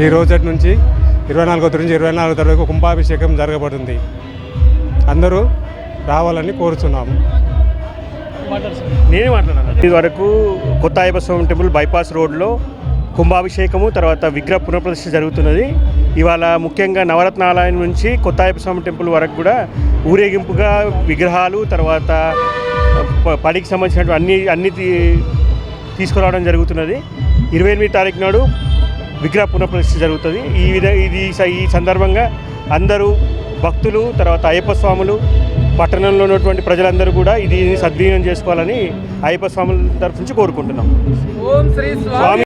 ఈ రోజటి నుంచి ఇరవై నాలుగో తేదీ నుంచి ఇరవై నాలుగో తేదీ కుంభాభిషేకం జరగబడుతుంది. అందరూ రావాలని కోరుచున్నాము. నేనే మాట్లాడాను. ఇది వరకు కొత్త అయ్యప్ప స్వామి టెంపుల్ బైపాస్ రోడ్లో కుంభాభిషేకము తర్వాత విగ్రహ పునఃప్రతిష్ఠ జరుగుతున్నది. ఇవాళ ముఖ్యంగా నవరత్నాలయం నుంచి కొత్త అయ్యప్ప స్వామి టెంపుల్ వరకు కూడా ఊరేగింపుగా విగ్రహాలు తర్వాత పడికి సంబంధించినటువంటి అన్ని అన్ని తీ- తీసుకురావడం జరుగుతున్నది. ఇరవై ఎనిమిది తారీఖు నాడు విగ్రహ పునఃప్రతిష్ఠ జరుగుతుంది. ఈ విధ ఇది స- ఈ సందర్భంగా అందరూ భక్తులు తర్వాత అయ్యప్ప స్వాములు పట్టణంలో ఉన్నటువంటి ప్రజలందరూ కూడా ఇది సద్వినియోగం చేసుకోవాలని అయ్యప్ప స్వాముల తరఫు నుంచి కోరుకుంటున్నాం. ఓం శ్రీ స్వామి